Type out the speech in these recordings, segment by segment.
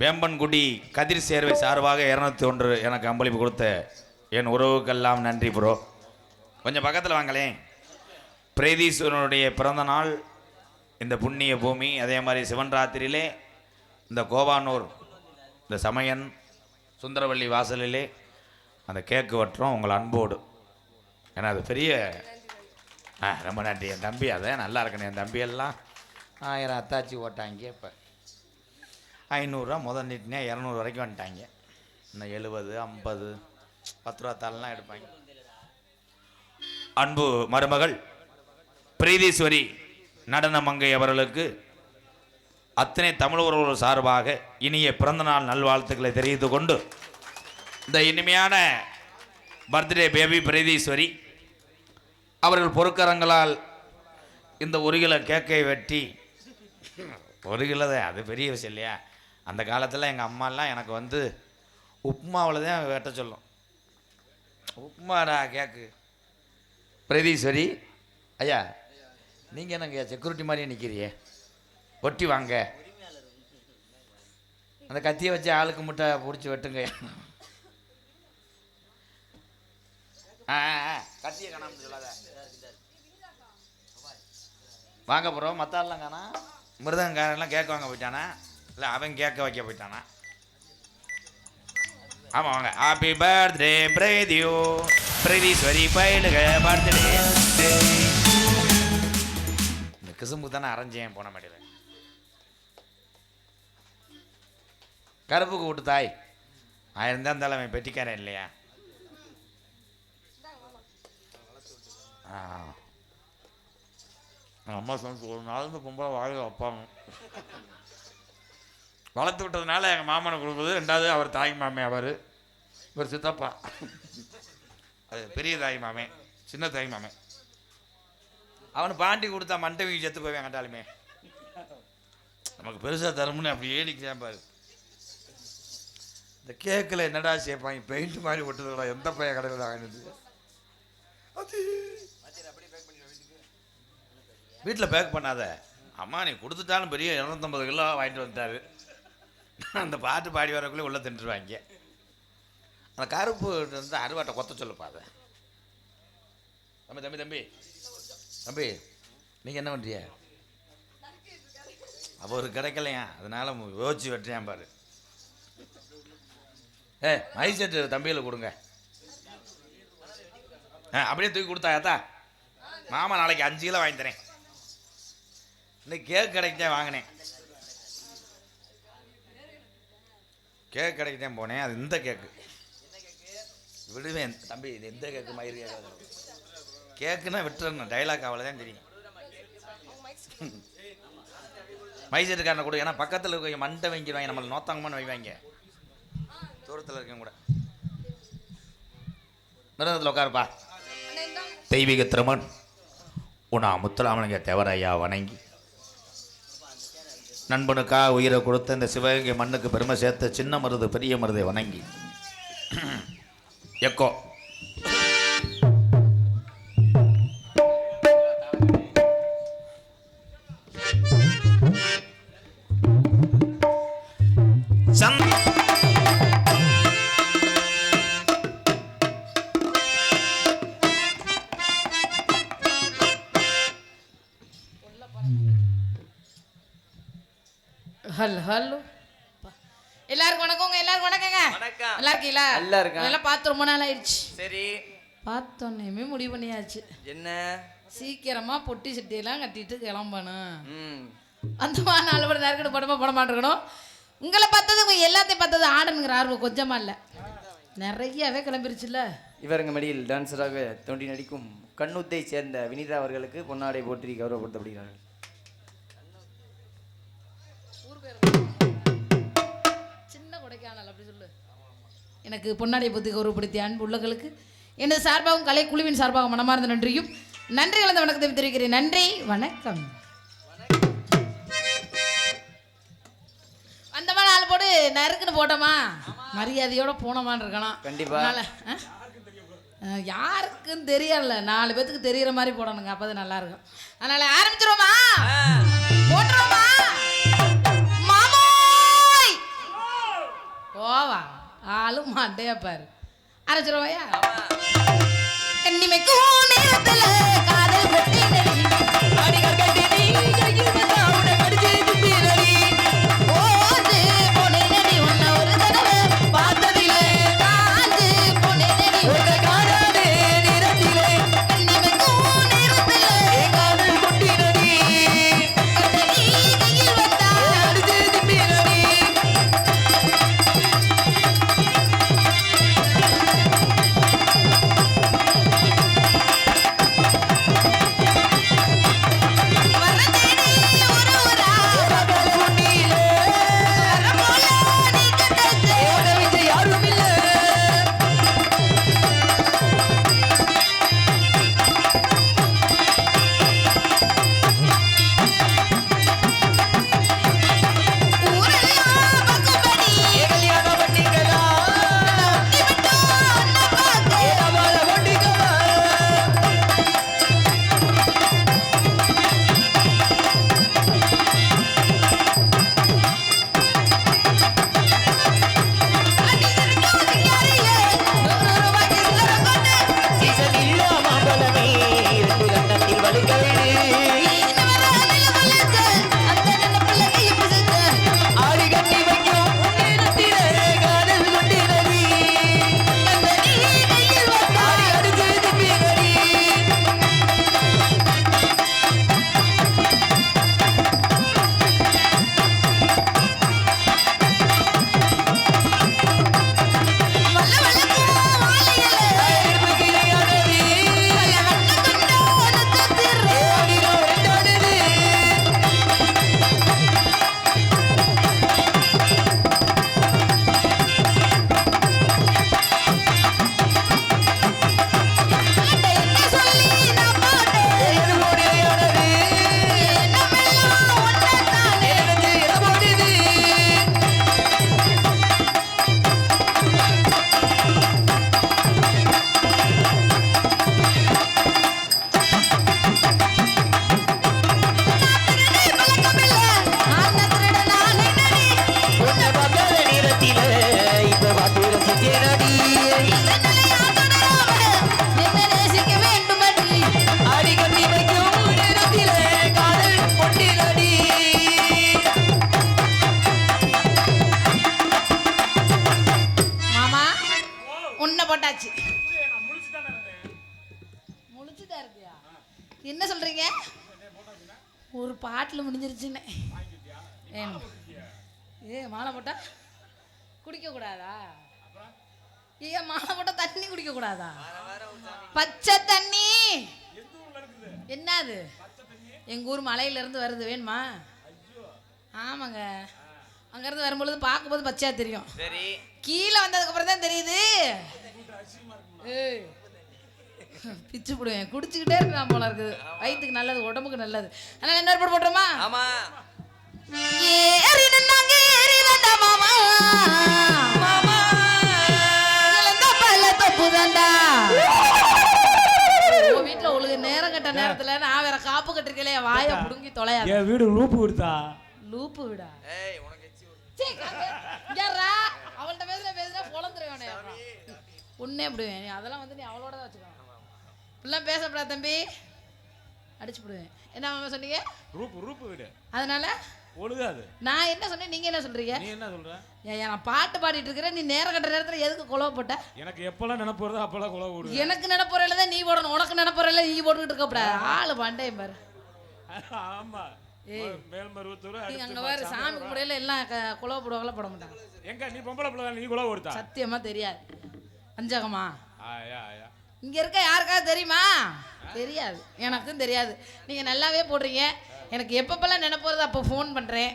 வேம்பன்குடி கதிர் சேர்வை சார்பாக இரநூத்தி ஒன்று எனக்கு அம்பளிப்பு கொடுத்த என் உறவுக்கெல்லாம் நன்றி ப்ரோ கொஞ்சம் பக்கத்தில் வாங்களேன் பிரேதீஸ்வரனுடைய பிறந்த நாள் இந்த புண்ணிய பூமி அதே மாதிரி சிவன் ராத்திரியிலே இந்த கோவானூர் இந்த சமயன் சுந்தரவள்ளி வாசலிலே அந்த கேக்கு வட்டுறோம் உங்களை அன்போடு. ஏன்னா அது பெரிய ஆ ரொம்ப நன்றி. என் தம்பி அதை நல்லா இருக்கணும். என் தம்பியெல்லாம் ஆயிரம் அத்தாச்சி ஓட்டாங்க இப்போ ஐநூறுரூவா முதல் நீட்டினா இரநூறு வரைக்கும் வந்துட்டாங்க. இன்னும் எழுபது ஐம்பது பத்து ரூபா தாள்லாம் எடுப்பாங்க. அன்பு மருமகள் பிரீதீஸ்வரி நடன மங்கை அவர்களுக்கு அத்தனை தமிழ் உறவுகள் சார்பாக இனிய பிறந்தநாள் நல்வாழ்த்துக்களை தெரிவித்து கொண்டு இந்த இனிமையான பர்த்டே பேபி பிரீதீஸ்வரி அவர்கள் பொறுக்கரங்களால் இந்த ஒரு கிலோ கேக்கை வெட்டி ஒரு கிலோ தான் அது பெரிய விஷயம் இல்லையா? அந்த காலத்தில் எங்கள் அம்மாலாம் எனக்கு வந்து உப்புமாவில் தான் வெட்ட சொல்லும். உப்புமாடா கேக்கு. பிரதீஸ்வரி ஐயா நீங்கள் என்னங்க செக்யூரிட்டி மாதிரியே நிற்கிறியே ஒட்டி வாங்க. அந்த கத்தியை வச்சு ஆளுக்கு முட்டை பிடிச்சி வெட்டுங்க ஆ ஆ, கத்தியை காணாமல் சொல்லாத. வாங்க ப்ரோ மற்ற காணா? மிருதங்காரெல்லாம் கேட்க வாங்க போயிட்டானா? இல்லை அவன் கேட்க வைக்க போயிட்டானா? ஆமாம் வாங்க. ஹாப்பி பர்த்டே பிரேதியோ. பிரதீஸ்வரி பயிலுக பர்த்டே இந்த கிசும்பு தானே அரைஞ்சேன் போன மாட்டேல கருப்புக்கு விட்டு தாய். ஆயிரம் தான் இருந்தாலும் அவன் பெட்டிக்காரன் இல்லையா? அம்மா சொன்ன ஒரு நாள் இந்த பொம்பளை வாயில் வைப்பாங்க. வளர்த்து விட்டதுனால எங்கள் மாமனை கொடுக்குறது ரெண்டாவது அவர் தாய் மாமே அவர். இவர் சித்தப்பா. அது பெரிய தாய் மாமே சின்ன தாய் மாமே. அவனு பாண்டி கொடுத்தா மண்டை வீங்கி செத்து போவேன் கண்டாலுமே. நமக்கு பெருசாக தரும்னு அப்படி ஏடிக்கிறான் பாரு. இந்த கேக்கில் என்னடா சேர்ப்பாங்க பெயிண்ட் மாதிரி ஒட்டுதுடா எந்த பையன் கடையில் வாங்கினது? அது. வீட்டில் பேக் பண்ணாத. அம்மா நீ கொடுத்துட்டாலும் பெரிய இரநூத்தம்பது கிலோ வாங்கிட்டு வந்துட்டாரு. அந்த பாட்டு பாடி வரக்குள்ளே உள்ளே தின்றுவாங்க அந்த கருப்பு வந்து அருவாட்டை கொத்த சொல்லுப்பா அதை. தம்பி தம்பி தம்பி. தம்பி நீங்கள் என்ன பண்ணுறிய ஒரு கிடைக்கலையா? அதனால் யோசிச்சு வெட்டுறேன் பாரு. ஏ மைசெட்டு தம்பியில் கொடுங்க. ஆ அப்படியே தூக்கி கொடுத்தா ஏத்தா? மாமா நாளைக்கு அஞ்சு கிலோ வாங்கி தரேன். இன்னைக்கு கேக் கடைக்கு வாங்கினேன். கேக் கடைக்கு தான் போனேன். அது இந்த கேக்கு. விடுவேன். தம்பி இது எந்த கேக்கு? மயிறு கேட்காது கேக்குன்னா விட்டுறணும். டைலாக் அவ்வளோ தான் தெரியும். மைசெட்டுக்காரனை கூட. ஏன்னா பக்கத்தில் இருக்க மண்டை வாங்கிடுவாங்க நம்மளை நோத்தாங்கன்னு வைவாங்க தூரத்தில் இருக்கவங்க கூட. மிருதத்தில் உட்காருப்பா. தெய்வீக திருமன் உன முத்துராமலிங்க தேவரையா வணங்கி. நண்பனுக்காக உயிரை கொடுத்த இந்த சிவகங்கை மண்ணுக்கு பெருமை சேர்த்த சின்ன மருது பெரிய மருதை வணங்கி. எக்கோ. ஹல் ஹலோ எல்லாருக்கும் வணக்கங்க எல்லாருக்கும் வணக்கங்க. வணக்கம். நல்லா இருக்கீங்களா? நல்லா இருக்கேன். எல்லாம் பார்த்து ரொம்ப நாள் ஆயிடுச்சு. சரி. பார்த்தோன்னே முடிவு பண்ணியாச்சு. என்ன? சீக்கிரமா பொட்டி சட்டியெல்லாம் கட்டிட்டு கிளம்பணும். ம். அந்த மாதிரி நாலு படம் நேரக்கடு படமா போட மாட்டேங்கணும் உங்களை பார்த்தது எல்லாத்தையும் பார்த்தது ஆடனுங்கிற ஆர்வம் கொஞ்சமா இல்லை. நிறையவே கிளம்பிருச்சுல்ல. இவருங்க மடியில் டான்சராக தோண்டி நடிக்கும் கண்ணுத்தை சேர்ந்த வினிதா அவர்களுக்கு பொன்னாடை போற்றி கௌரவப்படுத்தப்படுகிறார்கள். கொடைக்கானல் அப்படி சொல்லு. எனக்கு பொன்னாடியை பற்றி கௌரவப்படுத்திய அன்பு உள்ளங்களுக்கு எனது சார்பாகவும் கலை குழுவின் சார்பாக மனமார்ந்த நன்றியும் நன்றி கலந்த வணக்கத்தை தெரிவிக்கிறேன். நன்றி வணக்கம். அந்த மாதிரி நாலு போடு. நறுக்குன்னு போட்டோமா? மரியாதையோட போனோமான்னு இருக்கலாம். கண்டிப்பா. அதனால, ஆ? ஆ, யாருக்கும் தெரியல நாலு பேத்துக்கு தெரியற மாதிரி போடணுங்க. அப்பதான் நல்லா இருக்கும். அதனால ஆரம்பிச்சிருவோமா? போட்டுருவோமா? மாண்டையா பாரு அரைச்சிருவாயா கண்ணிமைக்கும் நேரத்துல காதல் கொட்டி என்ன சொல்றீங்க? ஒரு பாட்டில் முடிஞ்சிருச்சுன்னு. ஏ மாலை போட்டா குடிக்க கூடாதா? ஏன் மாலை போட்டா தண்ணி குடிக்க கூடாதா? பச்சை தண்ணி! என்னது? எங்க ஊர் மலையில இருந்து வருது வேணுமா? ஆமாங்க. அங்கிருந்து வரும்பொழுது பார்க்கும்போது பச்சையா தெரியும். சரி. கீழே வந்ததுக்கு அப்புறம் தான் தெரியுது. ஏய், பிச்சு போடுவேன். குடிச்சுக்கிட்டே இருக்கலாம் போல இருக்குது. வயிற்றுக்கு நல்லது உடம்புக்கு நல்லது. அதனால இன்னொரு போட்டு போட்டுருமா? ஆமா. ஏறி நின்னாங்க ஏறி தாண்டா மாமா. மாமா. இழந்த பல்ல தப்பு தாண்டா. உன் வீட்டுல ஒழுங்கு நேரம் கட்ட நேரத்துல நான் வேற காப்பு கட்டிருக்கல வாயை புடுங்கி தொலையாது. என் வீடு ரூப்பு கொடுத்தா லூப்பு விடா? ஏய் உனக்கு. இங்கேறா. அவள்ட்ட பேசுற பேசுற பொழந்துருவேனே உன்னே விடுவேன் நீ அதெல்லாம் வந்து நீ அவளோட தான் வச்சுக்கணும். இப்படிலாம் பேசப்படாது தம்பி. அடிச்சு விடுவேன் என்ன மாமா சொன்னீங்க? ரூப்பு ரூப்பு வீடு. அதனால? ஒழுகாது. நான் என்ன சொன்னேன்? நீங்க என்ன சொல்றீங்க? நீ என்ன சொல்ற? நான் பாட்டு பாடிட்டு இருக்கிறேன். நீ நேரம் கட்ட நேரத்துல எதுக்கு குழவ போட்ட? எனக்கு எப்பெல்லாம் நினைப்பு வருதோ அப்பெல்லாம் குழவை விடுவேன். எனக்கு நினைப்புறையில தான் நீ போடணும். உனக்கு நினைப்புறையில நீ போட்டுக்கிட்டு இருக்கக்கூடாது ஆளு பண்டையும் பாரு. ஆமா. சாமி கும்பிடையில எல்லாம் குழவ போடுவாங்களா போட மாட்டாங்க. எங்க? நீ பொம்பளை பிள்ளை நீ குழவை கொடுத்தா சத்தியமா தெரியாது. அஞ்சகமா ஆயா ஆயா இங்க இருக்க யாருக்காவது தெரியுமா? தெரியாது. எனக்கும் தெரியாது. நீங்க நல்லாவே போடுறீங்க. எனக்கு எப்பப்பெல்லாம் நினைப்போறது அப்போ ஃபோன் பண்றேன்.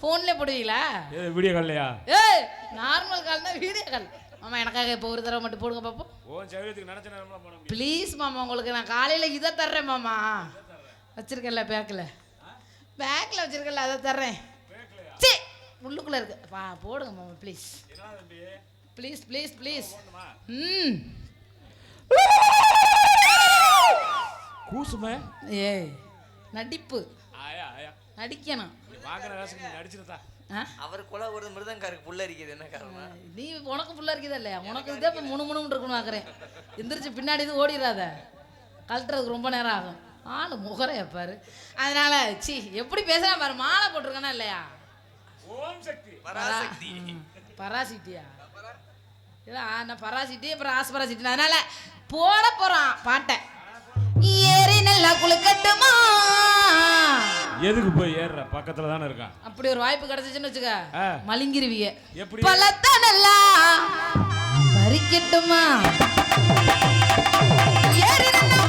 ஃபோன்ல போடுவீங்களா? ஏ வீடியோ கால்லையா ஏய் நார்மல் கால் தான் வீடியோ கால் மாமா எனக்காக இப்போ ஒரு தடவை மட்டும் போடுங்க முடியும் ப்ளீஸ் மாமா உங்களுக்கு நான் காலையில இதை தர்றேன் மாமா. வச்சிருக்கேன்ல பேக்கில் பேக்கில் வச்சிருக்கேன்ல அதை தர்றேன். சீ உள்ளுக்குள்ள இருக்கு. பா போடுங்க மாமா ப்ளீஸ் ப்ளீஸ் ப்ளீஸ் ப்ளீஸ் ம். கூசுமே? ஏய் நடிப்பு. ஆயா ஆயா. நடிக்கணும்? அவர் கொலை ஒரு மிருதங்காருக்கு புள்ள இருக்குது என்ன காரணம்? நீ உனக்கு புள்ள இருக்குதா இல்லையா? உனக்கு இதே இப்போ முணு முணுன்னு இருக்கணும் பார்க்குறேன் எந்திரிச்சு பின்னாடி இது ஓடிடாத கழட்டுறதுக்கு ரொம்ப நேரம் ஆகும். ஆளு முகரைய பாரு. அதனால சி எப்படி பேசுறான் பாரு. மாலை போட்டிருக்கானா இல்லையா? ஓம் சக்தி. பராசக்தி. பராசிட்டியா இல்லை நான் பராசிட்டி அப்புறம் ஆஸ் பராசிட்டி அதனால போட போறான் பாட்டை. ஏறி நல்லா குளுக்கட்டுமா? எதுக்கு போய் ஏறுற? பக்கத்துல தானே இருக்கான். அப்படி ஒரு வாய்ப்பு கிடைச்சிச்சுன்னு வச்சுக்க. மலிங்கிருவிய. எப்படி? பழத்தை நல்லா பறிக்கட்டுமா? ஏறி நல்லா ஏறி நல்லா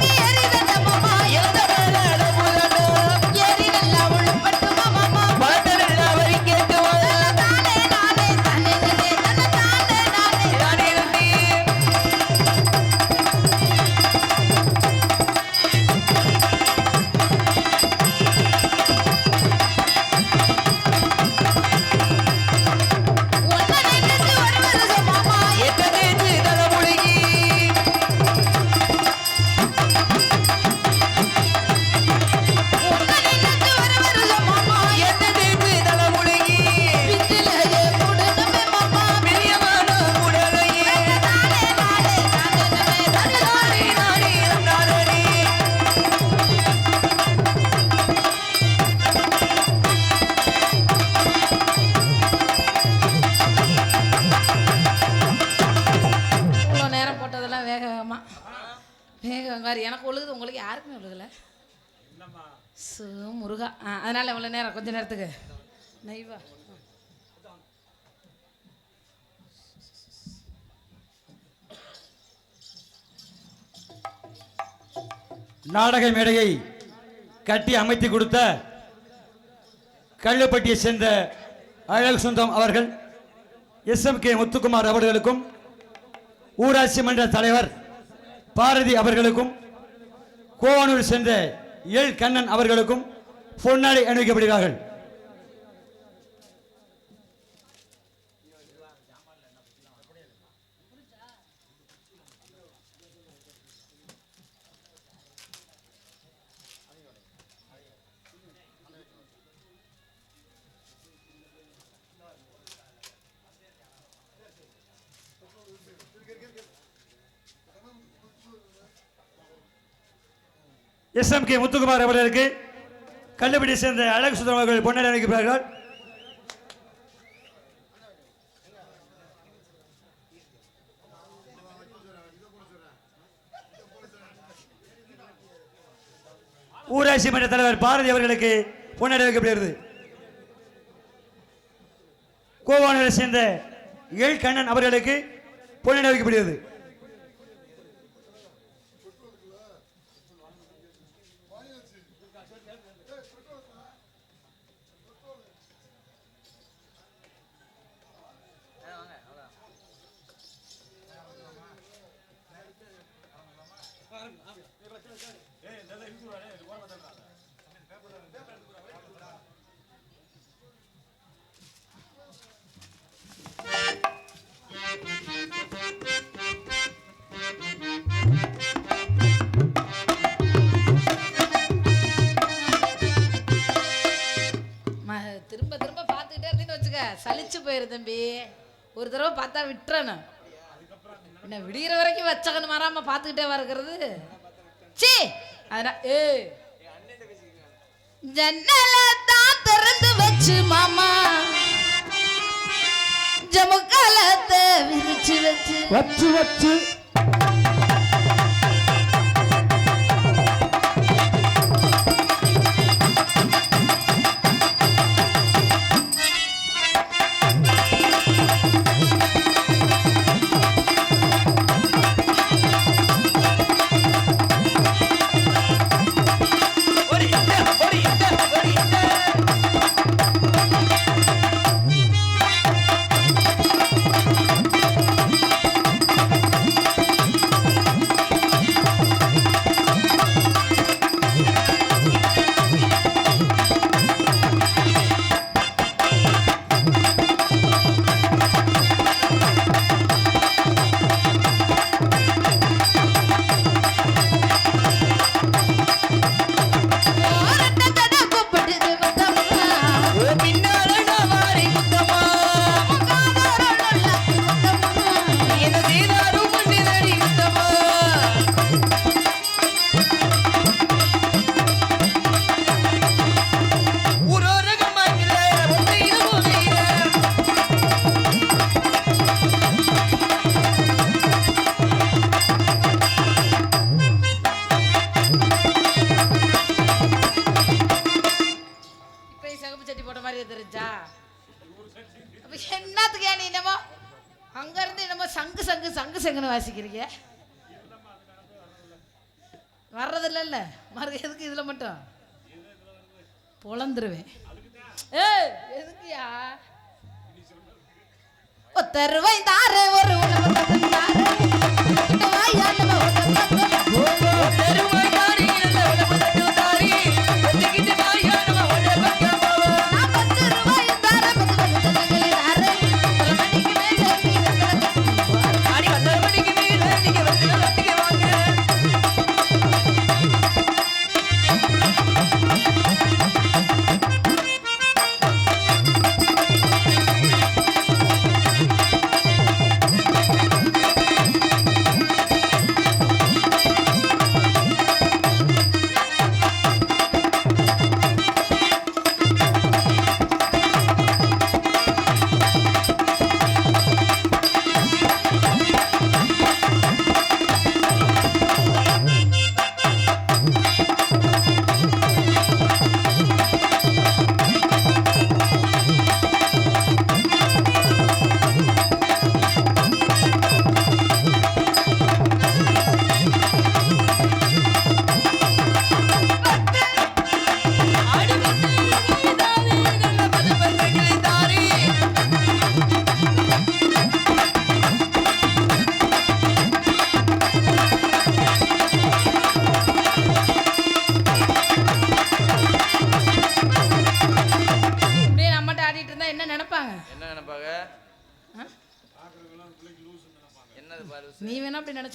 நேரம் வேக வேகமாக வேக வேறு எனக்கு ஒழுகுது உங்களுக்கு யாருக்குமே ஒழுகல சு முருகா. ஆ அதனால இவ்வளோ நேரம் கொஞ்ச நேரத்துக்கு. நைவா நாடக மேடையை கட்டி அமைத்து கொடுத்த கள்ளப்பட்டியை சேர்ந்த அழகு சுந்தம் அவர்கள் எஸ் எம் கே முத்துக்குமார் அவர்களுக்கும் ஊராட்சி மன்ற தலைவர் பாரதி அவர்களுக்கும் கோவனூர் சென்ற எல் கண்ணன் அவர்களுக்கும் பொன்னாடை அணிவிக்கப்படுகிறார்கள். எஸ் எம் கே முத்துக்குமார் அவர்களுக்கு கள்ளுப்பட்டியை சேர்ந்த அழகு சுந்தரம் அவர்கள் பொன்னர் அணிவிக்கிறார்கள். ஊராட்சி மன்ற தலைவர் பாரதி அவர்களுக்கு பொன்னாடை வைக்கப்படுகிறது கோவானூரை சேர்ந்த எல் கண்ணன் அவர்களுக்கு பொன்னாடை வைக்கப்படுகிறது போயிரு தம்பி. ஒரு தடவை பார்த்தா விட்டுறணும் என்ன விடுகிற வரைக்கும் வச்சகன் மாறாம பார்த்துக்கிட்டே வரக்கிறது சீ அதனா ஏ. ஜன்னல தான் திறந்து வச்சு மாமா. ஜமுக்காலத்தை விரிச்சு வச்சு. வச்சு வச்சு. கணக்கு தெரிஞ்சா என்னத்துக்கே நீ என்னமோ அங்கேருந்து என்னமோ சங்கு சங்கு சங்கு சங்குன்னு வாசிக்கிறீங்க? வர்றதில்ல மறு எதுக்கு இதுல மட்டும்? புலந்துருவேன் ஏ எதுக்குயா தாரு ஒரு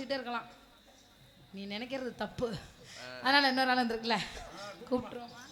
வேணா இருக்கலாம். நீ நினைக்கிறது தப்பு. அதனால இன்னொரு ஆள் வந்துருக்குல்ல. கூப்பிட்டுருவோமா?